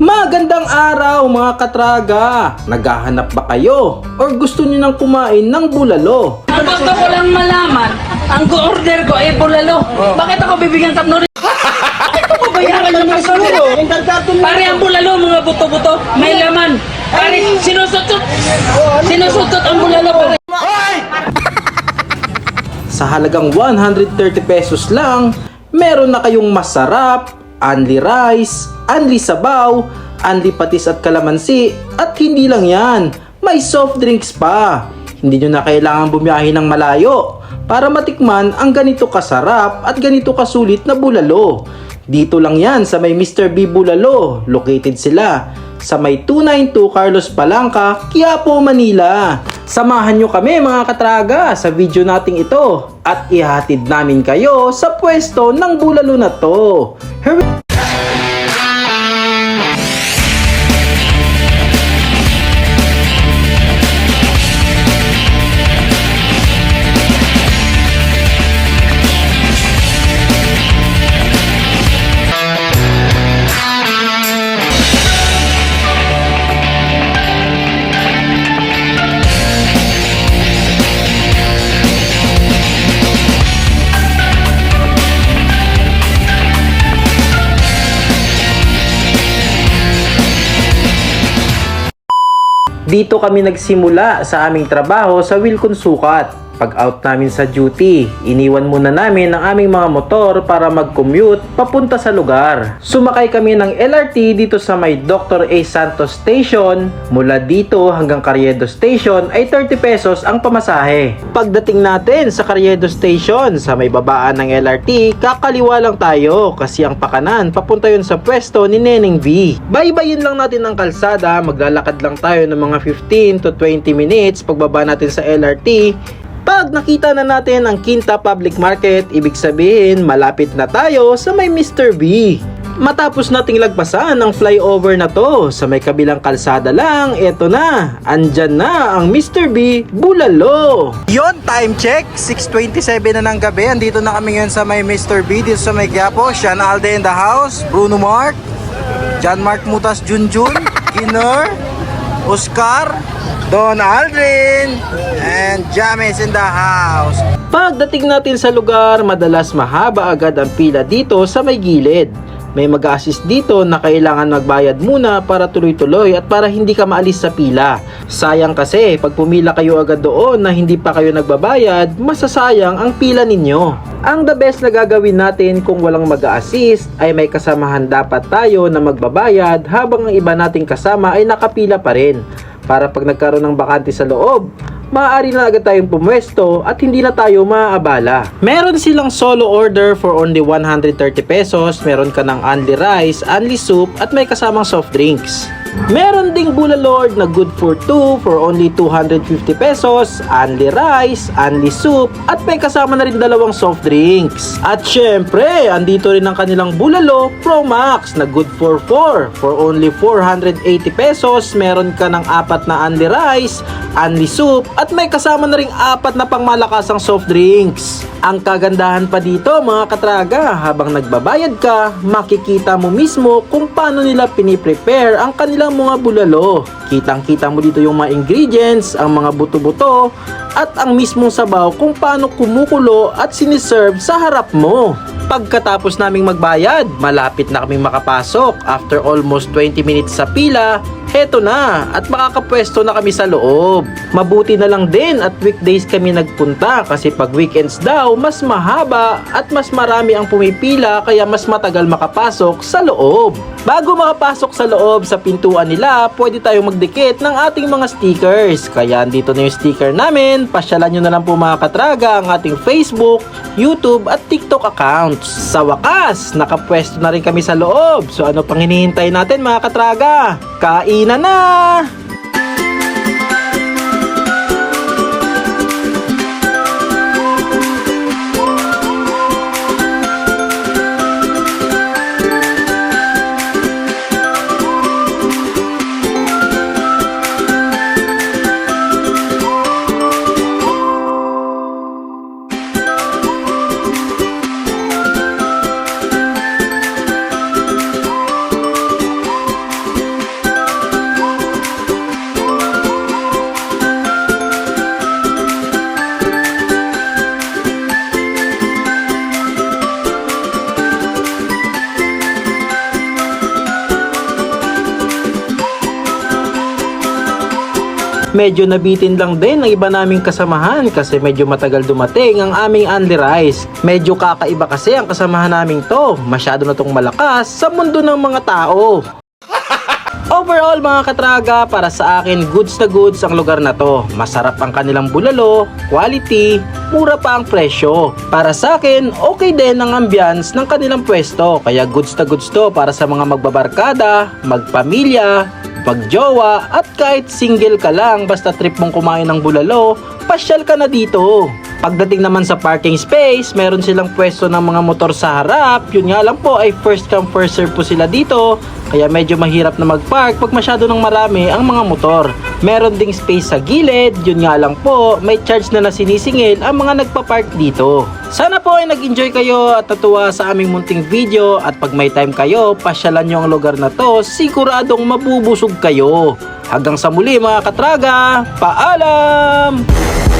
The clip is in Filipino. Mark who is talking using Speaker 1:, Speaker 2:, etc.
Speaker 1: Magandang araw mga katraga! Naghahanap ba kayo? Or gusto niyo nang kumain ng bulalo?
Speaker 2: Ang gusto ko lang malaman, ang go-order ko ay bulalo. Bakit ako bibigyan ka nuri? Bakit ko babayaran yung mga bulalo? Pare ang bulalo, mga buto-buto, may laman. Pare, sinusutot. Sinusutot ang bulalo, pare.
Speaker 1: Sa halagang 130 pesos lang, meron na kayong masarap, only rice, only sabaw, only patis at kalamansi, at hindi lang yan, may soft drinks pa. Hindi nyo na kailangan bumiyahe ng malayo para matikman ang ganito kasarap at ganito kasulit na bulalo. Dito lang yan sa may Mr. B Bulalo. Located sila sa may 292 Carlos Palanca, Quiapo, Manila. Samahan nyo kami mga katraga sa video nating ito at ihatid namin kayo sa pwesto ng bulalo na to. Here we Dito kami nagsimula sa aming trabaho sa Wilcon Sukat. Pag out namin sa duty, iniwan muna namin ang aming mga motor para mag-commute papunta sa lugar. Sumakay kami ng LRT dito sa may Dr. A. Santos Station. Mula dito hanggang Carriedo Station ay 30 pesos ang pamasahe. Pagdating natin sa Carriedo Station, sa may babaan ng LRT, kakaliwa lang tayo kasi ang pakanan papunta yun sa pwesto ni Neneng V. Baybayin lang natin ang kalsada, maglalakad lang tayo ng mga 15 to 20 minutes pagbaba natin sa LRT. Pag nakita na natin ang Quinta Public Market, ibig sabihin malapit na tayo sa may Mr. B. Matapos nating lagpasan ang flyover na to sa may kabilang kalsada lang, eto na, andyan na ang Mr. B Bulalo. Yon time check, 6.27 na ng gabi, andito na kami ngayon sa may Mr. B, dito sa may Quiapo, Sean Alde in the house, Bruno Mark, John Mark Mutas Junjun, Ginner, Oscar, Don Aldrin, and James in the house. Pagdating natin sa lugar, madalas mahaba agad ang pila dito sa may gilid. May mag assist dito na kailangan magbayad muna para tuloy-tuloy at para hindi ka maalis sa pila. Sayang kasi, pag pumila kayo agad doon na hindi pa kayo nagbabayad, masasayang ang pila ninyo. Ang the best na gagawin natin kung walang mag assist ay may kasamahan dapat tayo na magbabayad habang ang iba nating kasama ay nakapila pa rin para pag nagkaroon ng bakante sa loob, maaari na agad tayong pumwesto at hindi na tayo maaabala. Meron silang solo order for only 130 pesos, meron ka ng only rice, only soup at may kasamang soft drinks. Meron ding Bulalord na good for 2 for only 250 pesos, only rice, only soup, at may kasama na rin dalawang soft drinks. At syempre, andito rin ang kanilang Bulalo Pro Max na good for 4 for only 480 pesos. Meron ka ng apat na only rice, only soup, at may kasama na ring apat na pangmalakasang soft drinks. Ang kagandahan pa dito mga katraga, habang nagbabayad ka, makikita mo mismo kung paano nila piniprepare ang kanilang mga bulalo. Kitang-kita mo dito yung mga ingredients, ang mga buto-buto, at ang mismong sabaw kung paano kumukulo at siniserve sa harap mo. Pagkatapos naming magbayad, malapit na kaming makapasok. After almost 20 minutes sa pila, heto na at makakapwesto na kami sa loob. Mabuti na lang din at weekdays kami nagpunta kasi pag weekends daw, mas mahaba at mas marami ang pumipila kaya mas matagal makapasok sa loob. Bago makapasok sa loob sa pintuan nila, pwede tayong magdikit ng ating mga stickers. Kaya andito na yung sticker namin. Pasyalan nyo na lang po mga katraga ang ating Facebook, YouTube at TikTok accounts. Sa wakas, nakapwesto na rin kami sa loob. So ano pang hinihintay natin mga katraga? Kainan na! Medyo nabitin lang din ang iba naming kasamahan kasi medyo matagal dumating ang aming Only Rice. Medyo kakaiba kasi ang kasamahan naming to. Masyado na tong malakas sa mundo ng mga tao. Overall mga katraga, para sa akin goods na goods ang lugar na to. Masarap ang kanilang bulalo, quality, mura pa ang presyo. Para sa akin, okay din ang ambience ng kanilang pwesto. Kaya goods na goods to para sa mga magbabarkada, magpamilya, pagjowa at kahit single ka lang basta trip mong kumain ng bulalo, pasyal ka na dito. Pagdating naman sa parking space, meron silang pwesto ng mga motor sa harap. Yun nga lang po ay first come first serve po sila dito. Kaya medyo mahirap na mag-park pag masyado ng marami ang mga motor. Meron ding space sa gilid. Yun nga lang po, may charge na na sinisingil ang mga nagpa-park dito. Sana po ay nag-enjoy kayo at natuwa sa aming munting video at pag may time kayo, pasyalan nyo ang lugar na to, siguradong mabubusog kayo. Hanggang sa muli mga katraga, paalam!